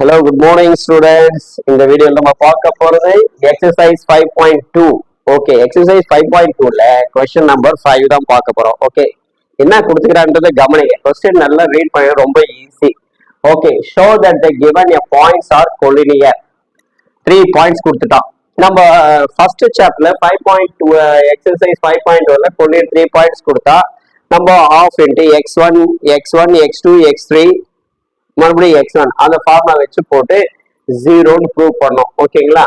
Hello good morning students இந்த video நம்ம பார்க்க போறது exercise five point two okay exercise five point டூல கொஸ்டின் நம்பர் ஃபைவ் தான் பார்க்க போறோம். ஓகே என்ன கொடுத்துக்கிறான்றது கவனிங்க. கொஸ்டின் நல்லா ரீட் பண்ண ரொம்ப easy okay show that the given a points are collinear three points கொடுத்துட்டான். நம்ம ஃபர்ஸ்ட் சாப்டர்ல five point two exercise five point டூவில் கொலினியர் த்ரீ பாயிண்ட்ஸ் கொடுத்தா நம்ம half into x one x one x two x three மறுபடியும் x one அந்த formula வச்சு போட்டு ஜீரோன்னு ப்ரூவ் பண்ணோம் ஓகேங்களா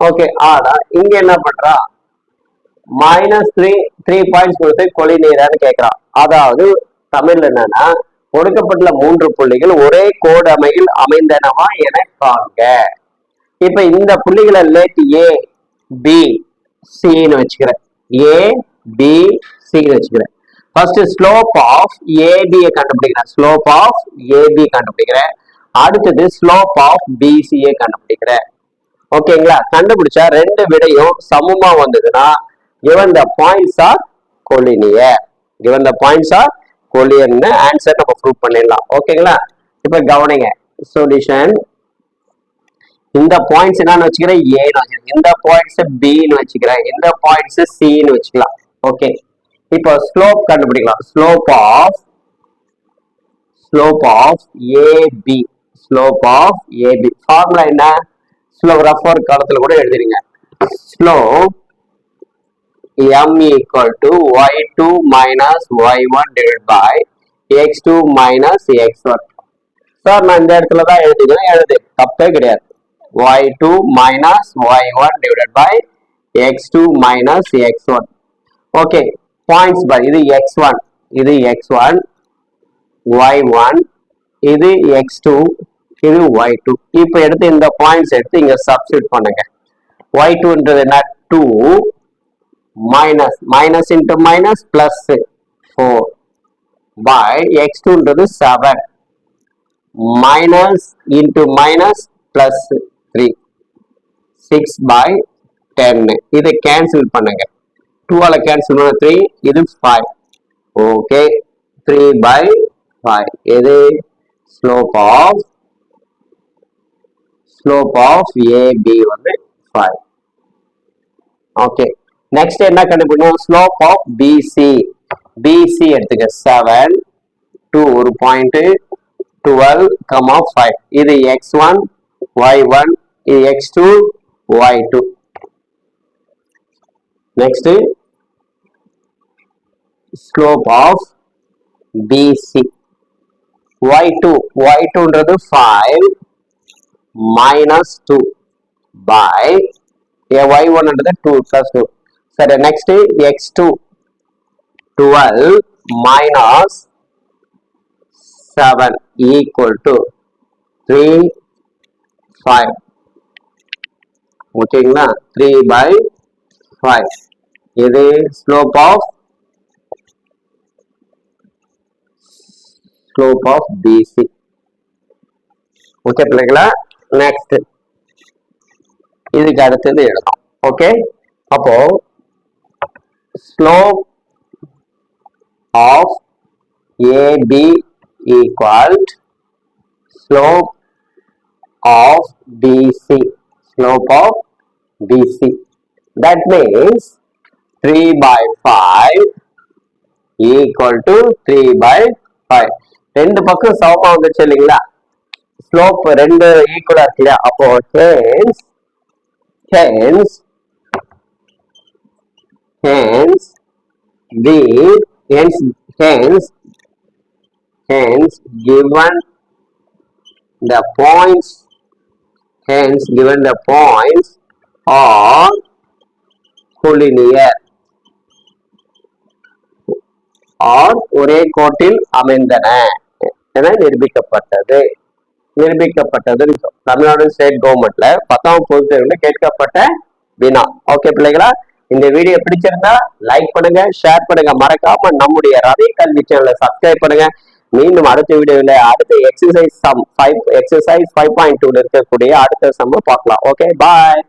ஓகே ஆனா இங்க என்ன பண்றா? மைனஸ் த்ரீ த்ரீ பாயிண்ட்ஸ் கொடுத்து கொலி நீரான்னு கேட்கறான் அதாவது தமிழ்ல என்னன்னா கொடுக்கப்பட்டுள்ள மூன்று புள்ளிகள் ஒரே கோடமையில் அமைந்தனவா என காண்க. இப்ப இந்த புள்ளிகளை லேட் ஏ பி சின்னு வச்சுக்கிறேன். ஏ பி சின்னு வச்சுக்கிறேன். ஃபர்ஸ்ட் ஸ்லோப் ஆஃப் ஏபியை கண்டுபிடிக்கிறேன். ஸ்லோப் ஆஃப் ஏபி கண்டுபிடிக்கிறேன். அடுத்தது ஸ்லோப் ஆஃப் பிசியை கண்டுபிடிக்கிறேன். ஓகேங்களா கண்டுபிடிச்சா ரெண்டு விடையும் சமமா வந்ததுன்னா given the points are collinear. Given the points are collinear answer நம்ம ப்ரூவ் பண்ணிடலாம். ஓகேங்களா இப்ப கவனிங்க. சொல்யூஷன் இந்த பாயிண்ட்ஸ் என்னன்னு வச்சுக்கிறேன் ஏன்னு வச்சுக்கிறேன். இந்த பாயிண்ட்ஸ் பின்னு வச்சுக்கிறேன். இந்த பாயிண்ட்ஸ் சின்னு வச்சுக்கலாம். ஓகே இப்போ ஸ்லோப் கண்டுபிடிக்கலாம். Slope of slope of AB slope of AB formula என்ன? ஸ்லோ ரஃபர் காலத்துல கூட எழுதிருங்க. Slope m equal to y2 minus y1 divided by x2 minus x1 சார் நான் இந்த இடத்துல தான் எழுதிக்கிறேன். எழுது. தப்பே கிடையாது. Y two minus y one divide by x two minus x one okay points by இது எக்ஸ் ஒன் இது எக்ஸ் ஒன் ஒய் ஒன் இது எக்ஸ் டூ இது ஒய் டூ இப்போ எடுத்து இந்த பாயிண்ட்ஸ் எடுத்து இங்கே சப்ஸ்டியூட் பண்ணுங்க. ஒய் டூன்றது என்ன? Two minus minus into minus plus four by x டூன்றது seven minus into minus plus three six by டென்னு இதை கேன்சல் பண்ணுங்க. 2 all cancel 3 இது 5 ஓகே 3 by 5 எது slope of slope of AB வந்து 5 ஓகே நெக்ஸ்ட் என்ன கண்டுபிடிக்கணும் ஸ்லோப் ஆஃப் BC BC எடுத்துக்க 7 2 ஒரு point 12 comma 5 இது x1 y1 இது x2 y2 next slope of BC y2 y2 under the 5 minus 2 by y1 under the 2 plus 2 சரி next x2 12 minus 7 equal to 3 5 ஓகேங்களா 3 by 5 இது slope of slope of PC okay பிள்ளைங்களா next இதுக்கு அடுத்தது எழுதும் okay அப்போ slope of AB equal slope of BC slope of BC that means 3 by 5 equal to 3 by 5 ரெண்டு பக்கம் சமமா வந்துச்சு இல்லைங்களா ஸ்லோப் ரெண்டு ஈக்குவலா இருக்கு இல்லையா அப்போ hence hence hence the hence hence hence given the points hence given the points are collinear are ஒரே கோட்டில் அமைந்தன. என நிரூபிக்கப்பட்டது. நிரூபிக்கப்பட்டதுன்னு தமிழ்நாடு ஸ்டேட் கவர்மெண்ட்ல பத்தாம் பொது தேர்வுல கேட்கப்பட்ட வினா. ஓகே பிள்ளைகளா இந்த வீடியோ பிடிச்சிருந்தா லைக் பண்ணுங்க ஷேர் பண்ணுங்க. மறக்காம நம்முடைய ரவி கல்வி சேனலை சப்ஸ்கிரைப் பண்ணுங்க. மீண்டும் அடுத்த வீடியோவில் அடுத்த exercise sum five exercise five point டூல இருக்கக்கூடிய அடுத்த சம்மை பார்க்கலாம். Okay bye